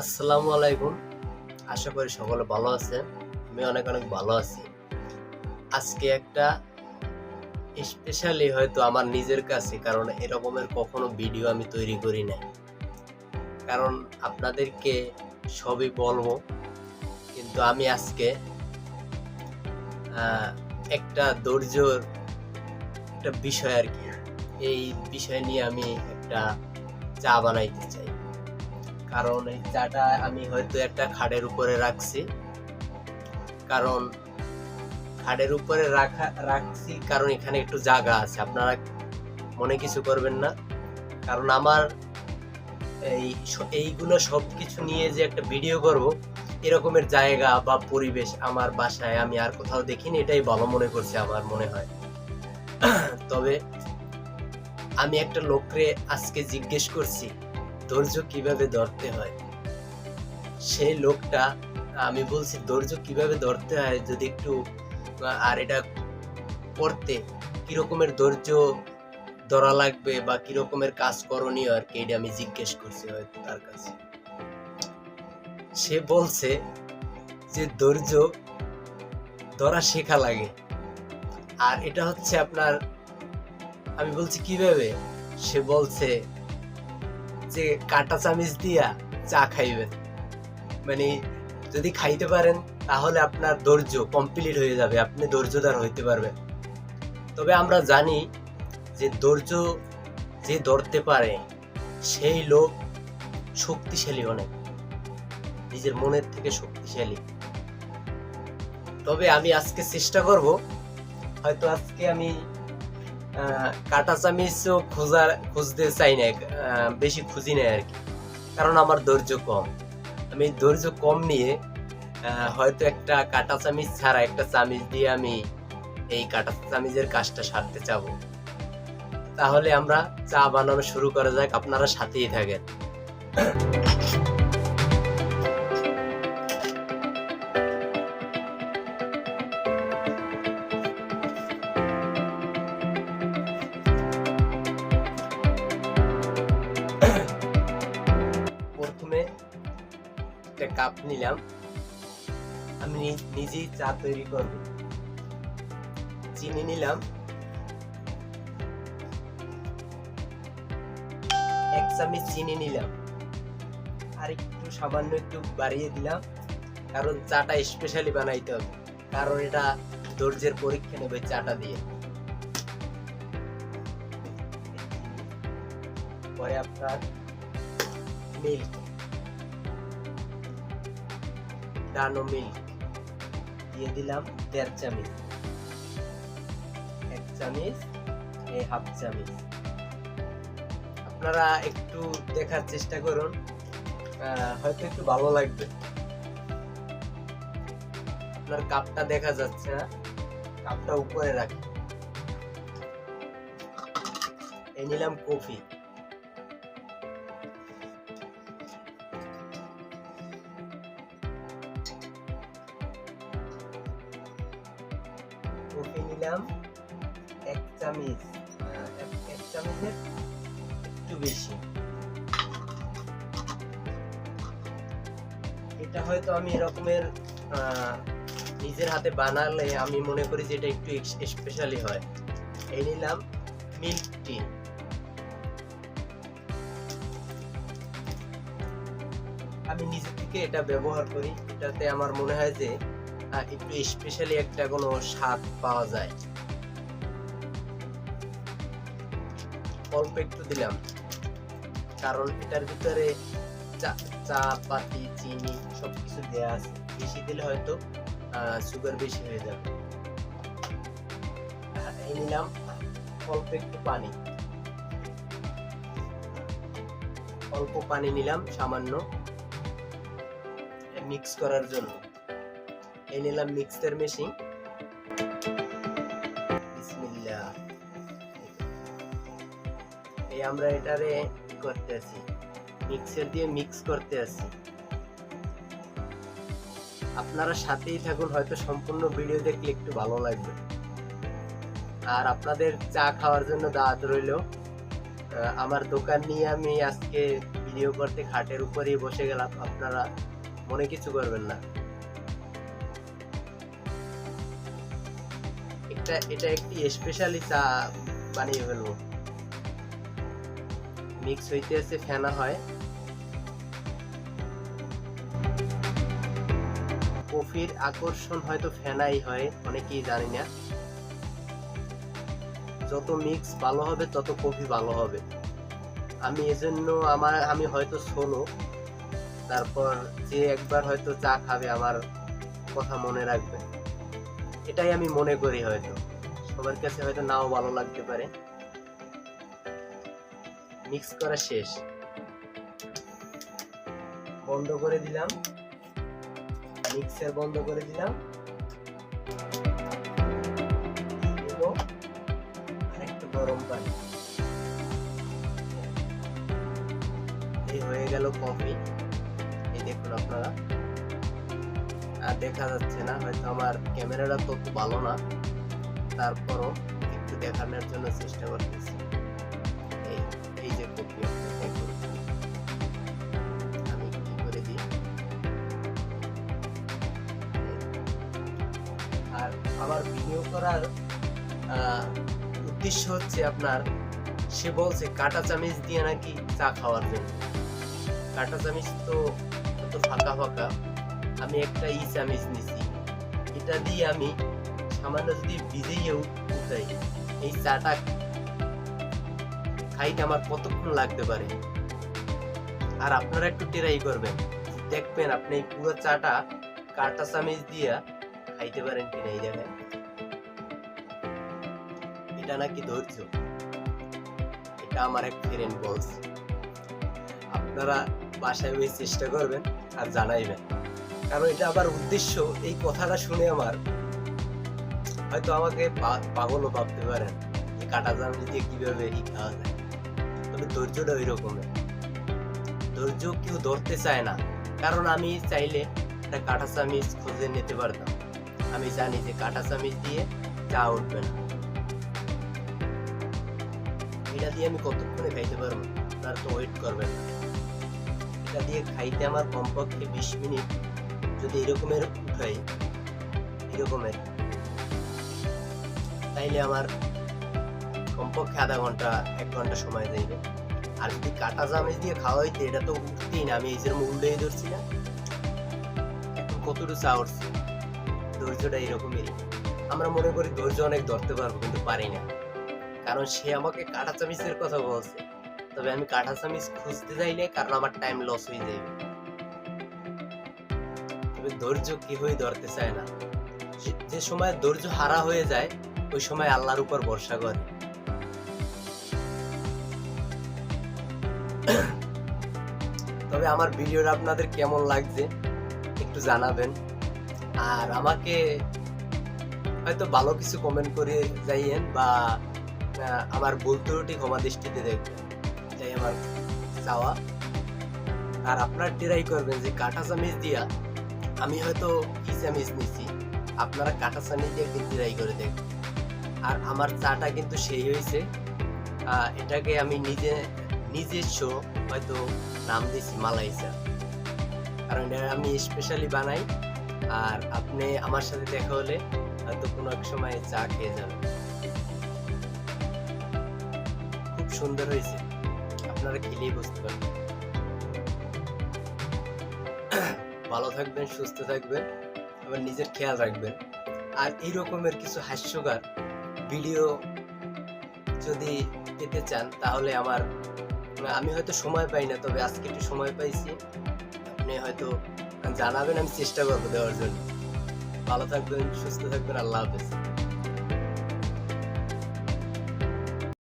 আসসালামু আলাইকুম। আশা করি সকলে ভালো আছেন। আমি অনেক অনেক ভালো আছি। আজকে একটা স্পেশালি হয়তো আমার নিজের কাছে, কারণ এরকমের কখনো ভিডিও আমি তৈরি করি নাই। কারণ আপনাদেরকে সবই বলব, কিন্তু আমি আজকে একটা ধৈর্যর একটা বিষয় আর কি। এই বিষয় নিয়ে আমি একটা চা বানাইতে চাই। কারণ এই চাটা আমি হয়তো একটা খাড়ের উপরে রাখছি। কারণ খাড়ের উপরে রাখা, রাখছি কারণ এখানে একটু জায়গা আছে। আপনারা মনে কিছু করবেন না। কারণ আমার এই এইগুলো সব কিছু নিয়ে যে একটা ভিডিও করব, এরকমের জায়গা বা পরিবেশ আমার বাসায় আমি আর কোথাও দেখিনি, এটাই ভালো মনে করছে আমার মনে হয়। তবে আমি একটা লোকরে আজকে জিজ্ঞেস করছি ধৈর্য কীভাবে ধরতে হয়? সেই লোকটা, আমি বলছি, ধৈর্য কীভাবে ধরতে হয়? যদি একটু, আর এটা করতে, কিরকমের ধৈর্য ধরা লাগবে বা কিরকমের কাজ করণীয় আর কি এটা আমি জিজ্ঞেস করছি হয়তো তার কাছে। সে বলছে যে, ধৈর্য ধরা শেখা লাগে। আর এটা হচ্ছে আপনার, আমি বলছি, কীভাবে? সে বলছে যে কাটা চামিচ দিয়া চা খাইবেন। মানে যদি খাইতে পারেন, তাহলে আপনার ধৈর্য কমপ্লিট হয়ে যাবে, আপনি ধৈর্যদার হইতে পারবেন। তবে আমরা জানি যে ধৈর্য যে ধরতে পারে, সেই লোক শক্তিশালী অনেক। নিজের মনের থেকে শক্তিশালী। তবে আমি আজকে চেষ্টা করব, হয়তো আজকে আমি কাটা চামিচও খোঁজার, খুঁজতে চাই না বেশি খুঁজি না আর কি। কারণ আমার ধৈর্য কম। আমি ধৈর্য কম নিয়ে হয়তো একটা কাটা চামিচ ছাড়া একটা চামিচ দিয়ে আমি এই কাটা চামিচের কাজটা সারতে চাবো। তাহলে আমরা চা বানানো শুরু করা যাক, আপনারা সাথেই থাকেন। কাপ নিলাম। আমি নি- নিজেই চা তৈরি করব। চিনি নিলাম। এক চামচ চিনি নিলাম। আর একটু সামান্য একটু বাড়িয়ে দিলাম। কারণ চাটা স্পেশালি বানাইতে হবে। কারণ এটা ধৈর্যের পরীক্ষা নেবে চাটা দিয়ে। পরে আপনার মিল্ক ডানো মিল্ক দিয়ে দিলাম দেড় চামচ। এক চামচ এই হাফ চামচ। আপনারা একটু দেখার চেষ্টা করুন হয়তো একটু ভালো লাগবে। আপনার কাপটা দেখা যাচ্ছে না। কাপটা উপরে রাখি। এই নিলাম কফি। কফি নিলাম। এক চামচ এক- চামচের একটু বেশি। এটা হয়তো আমি এরকমের নিজের হাতে বানালে আমি মনে করি যে এটা একটু স্পেশালি হয়। এই নিলাম মিল্ক টি। আমি নিজে থেকে এটা ব্যবহার করি। এটাতে আমার মনে হয় যে একটু স্পেশালি একটা কোনো স্বাদ পাওয়া যায়। অল্প একটু দিলাম। কারণ এটার ভিতরে চা পাতি, চিনি সবকিছু দেওয়া আছে। বেশি দিলে হয়তো সুগার বেশি হয়ে যাবে। এই নিলাম অল্প একটু পানি। অল্প পানি নিলাম সামান্য। মিক্স করার জন্য। এই নিলাম মিক্সচার মেশিন। এই আমরা এটারে করতে আছি? মিক্সার দিয়ে মিক্স করতে আছি। আপনারা সাথেই থাকুন, হয়তো সম্পূর্ণ ভিডিও দেখলে একটু ভালো লাগবে। আর আপনাদের চা খাওয়ার জন্য দাওয়াত রইল। আমার দোকান নিয়ে আমি আজকে ভিডিও করতে খাটের উপরেই বসে গেলাম। আপনারা মনে কিছু করবেন না। এটা এটা একটি স্পেশালি চা বানিয়ে ফেলব। মিক্স হইতে আছে, ফেনা হয়। কফির আকর্ষণ হয়তো ফেনাই হয়, অনেকেই জানি না। যত মিক্স ভালো হবে, তত কফি ভালো হবে। আমি এজন্য আমার, আমি হয়তো শোনো, তারপর যে একবার হয়তো চা খাবে, আমার কথা মনে রাখবে। এটাই আমি মনে করি হয়তো। সবার কাছে হয়তো নাও ভালো লাগতে পারে। মিক্স করা শেষ। বন্ধ করে দিলাম। মিক্সার বন্ধ করে দিলাম। আরেকটু গরম পানি। এই হয়ে গেল কফি। এই দেখুন আপনারা। আর দেখা যাচ্ছে না, হয়তো আমার ক্যামেরাটা তত ভালো না। তারপরও একটু দেখানোর জন্য চেষ্টা করতেছি। এই এই যে কপি আর আমার ভিডিও করার উদ্দেশ্য হচ্ছে আপনার, সে বলছে, কাটা চামিচ দিয়ে নাকি চা খাওয়ার জন্য। কাটা চামিচ তো তো ফাঁকা ফাঁকা। আমি একটা ই চামিচ নিছি। এটা দিয়ে আমি সামান্য যদি ভিজেইও উঠাই, এই চাটা খাইতে আমার কতক্ষণ লাগতে পারে? আর আপনারা একটু ট্রাই করবেন, দেখবেন আপনি এই পুরো চাটা কাটা চামিচ দিয়া খাইতে পারেন কিনা, এই এটা নাকি ধৈর্য? এটা আমার এক ফ্রেন্ড বলছে। আপনারা বাসায় ওই চেষ্টা করবেন আর জানাইবেন। কারণ এটা আবার উদ্দেশ্য, এই কথাটা শুনে আমার হয়তো আমাকে পাগলও ভাবতে পারেন যে কাটা চামচ দিয়ে কীভাবে ই খাওয়া যায়। তবে ধৈর্যটা ওই রকমের ধৈর্য কেউ ধরতে চায় না। কারণ আমি চাইলে একটা কাটা চামিচ খুঁজে নিতে পারতাম। আমি জানি যে কাটা চামিচ দিয়ে চা উঠবে না। এটা দিয়ে আমি কতক্ষণে খাইতে পারব? তার তো ওয়েট করবেন এটা দিয়ে খাইতে আমার কমপক্ষে বিশ মিনিট যদি এরকমের উঠাই এরকমের, তাইলে আমার কমপক্ষে আধা ঘণ্টা, এক ঘণ্টা সময় যাইবে আর যদি কাটা চামচ দিয়ে খাওয়া হইতে, এটা তো উঠতেই না, আমি এই যেরকম ধরছি না। এখন কতটুকু চা ধৈর্যটা এরকমই আমরা মনে করি ধৈর্য অনেক ধরতে পারব, কিন্তু পারি না। কারণ সে আমাকে কাটা চামিচের কথা বলছে। তবে আমি কাটা চামিচ খুঁজতে যাইলে কারণ আমার টাইম লস হয়ে যাবে তবে ধৈর্য কেউই ধরতে চায় না। যে- সময় ধৈর্য হারা হয়ে যায়, ওই সময় আল্লাহর উপর ভরসা করে। তবে আমার ভিডিওটা আপনাদের কেমন লাগছে, একটু জানাবেন। আর আমাকে হয়তো ভালো কিছু কমেন্ট করে যাইয়েন বা আমার ভুল ত্রুটি ক্ষমা দৃষ্টিতে দেখবেন। এটাই আমার চাওয়া। আর আপনার ট্রাই করবেন যে কাঁটা চামিচ দিয়া আমি হয়তো চামিচ নিছি আপনারা কাঁটা চামিচ দিয়ে একদিন ট্রাই করে দেখবেন। আর আমার চাটা কিন্তু সেই হয়েছে। এটাকে আমি নিজে নিজস্ব হয়তো নাম দিয়েছি মালাই চা কারণ এটা আমি স্পেশালি বানাই। আর আপনি আমার সাথে দেখা হলে হয়তো কোনো এক সময় চা খেয়ে যাবেন। খুব সুন্দর হয়েছে। আপনারা খেলেই বুঝতে পারবেন। ভালো থাকবেন, সুস্থ থাকবেন, আবার নিজের খেয়াল রাখবেন। আর এই রকমের কিছু হাস্যকর ভিডিও যদি পেতে চান, তাহলে আমার, আমি হয়তো সময় পাই না, তবে আজকে একটু সময় পাইছি। আপনি হয়তো জানাবেন, আমি চেষ্টা করব দেওয়ার জন্য। ভালো থাকবেন, সুস্থ থাকবেন, আল্লাহ হাফেজ।